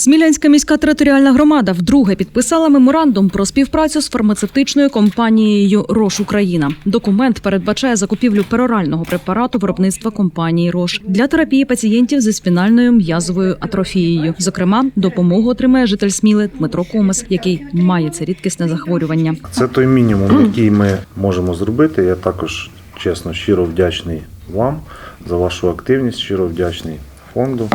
Смілянська міська територіальна громада вдруге підписала меморандум про співпрацю з фармацевтичною компанією Рош Україна. Документ передбачає закупівлю перорального препарату виробництва компанії Рош для терапії пацієнтів зі спінальною м'язовою атрофією. Зокрема, допомогу отримає житель Сміли Дмитро Комес, який має це рідкісне захворювання. Це той мінімум, який ми можемо зробити. Я також чесно щиро вдячний вам за вашу активність, щиро вдячний фонду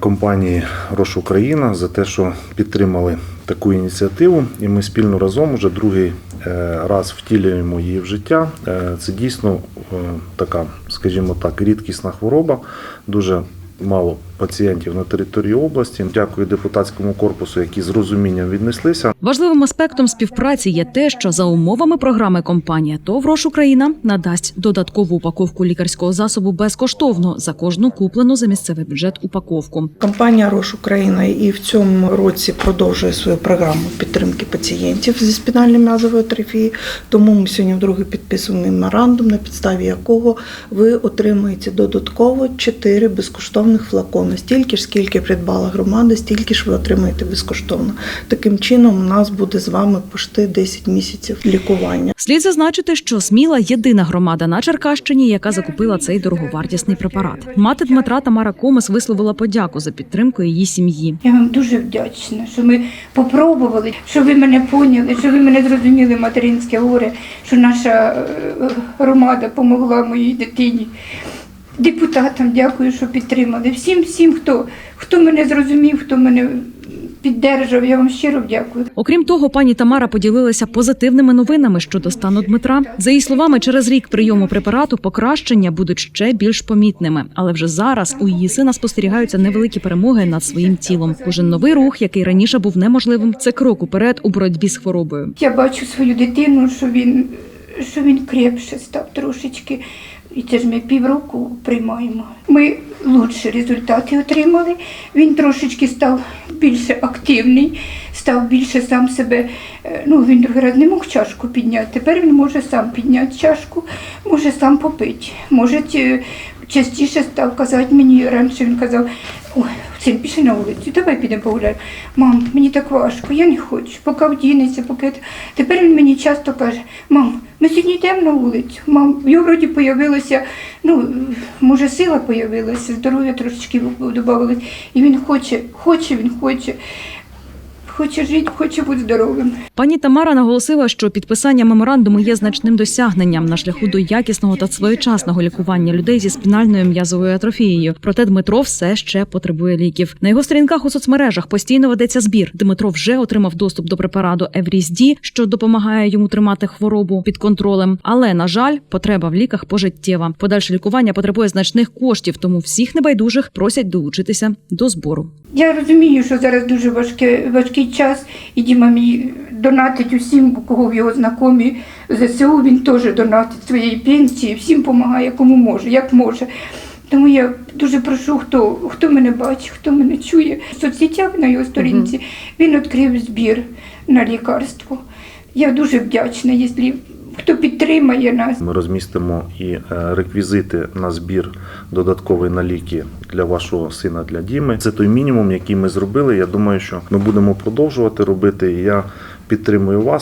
компанії Рош Україна за те, що підтримали таку ініціативу, і ми спільно разом уже другий е, раз втілюємо її в життя. Е, Це дійсно е, така, скажімо так, рідкісна хвороба. Дуже мало пацієнтів на території області. Дякую депутатському корпусу, які з розумінням віднеслися. Важливим аспектом співпраці є те, що за умовами програми компанія ТОВ «Рош Україна надасть додаткову упаковку лікарського засобу безкоштовно за кожну куплену за місцевий бюджет упаковку. Компанія Рош Україна і в цьому році продовжує свою програму підтримки пацієнтів зі спінальною м'язовою атрофією. Тому ми сьогодні вдруге підписуємо меморандум, на підставі якого ви отримаєте додатково 4 безкоштовних флакони. Стільки ж, скільки придбала громада, стільки ж ви отримаєте безкоштовно. Таким чином, у нас буде з вами пошти 10 місяців лікування. Слід зазначити, що Сміла єдина громада на Черкащині, яка закупила цей дороговартісний препарат. Мати Дмитра Тамара Комес висловила подяку за підтримку її сім'ї. Я вам дуже вдячна, що ми попробували, що ви мене поняли, що ви мене зрозуміли материнське горе, що наша е, громада допомогла моїй дитині. Депутатам дякую, що підтримали. Всім, всім, хто, хто мене зрозумів, хто мене піддержав, я вам щиро дякую. Окрім того, пані Тамара поділилася позитивними новинами щодо стану Дмитра. За її словами, через рік прийому препарату покращення будуть ще більш помітними. Але вже зараз у її сина спостерігаються невеликі перемоги над своїм тілом. Кожен новий рух, який раніше був неможливим, це крок уперед у боротьбі з хворобою. Я бачу свою дитину, що він, що він крепше став трошечки. І це ж ми півроку приймаємо. Ми лучші результати отримали. Він трошечки став більше активний, став більше сам себе. е, Ну, він другий раз не мог чашку підняти. Тепер він може сам підняти чашку, може сам попити. Може е, частіше став казати мені. Раніше він казав, син, пішли на вулицю, давай підемо погуляємо. Мам, мені так важко, я не хочу, поки вдінеться, поки. те». Тепер він мені часто каже, мам, ми сьогодні йдемо на вулицю. Мам, в його вроді появилося, ну, може, сила появилася, здоров'я трошечки додавалось. І він хоче, хоче, він хоче, хоче жити, хоче бути здоровим. Пані Тамара наголосила, що підписання меморандуму є значним досягненням на шляху до якісного та своєчасного лікування людей зі спінальною м'язовою атрофією. Проте Дмитро все ще потребує ліків. На його сторінках у соцмережах постійно ведеться збір. Дмитро вже отримав доступ до препарату Еврізді, що допомагає йому тримати хворобу під контролем. Але на жаль, потреба в ліках пожиттєва. Подальше лікування потребує значних коштів, тому всіх небайдужих просять долучитися до збору. Я розумію, що зараз дуже важке, важкий час, і Діма мій донатить усім, у кого в його знайомі ЗСУ, він теж донатить своєї пенсії, всім допомагає, кому може, як може. Тому я дуже прошу, хто, хто мене бачить, хто мене чує. В соцсетях на його сторінці він відкрив збір на лікарство. Я дуже вдячна, якщо хто підтримає нас. Ми розмістимо і е, реквізити на збір додатковий на ліки для вашого сина для Діми. Це той мінімум, який ми зробили. Я думаю, що ми будемо продовжувати робити. Я підтримую вас.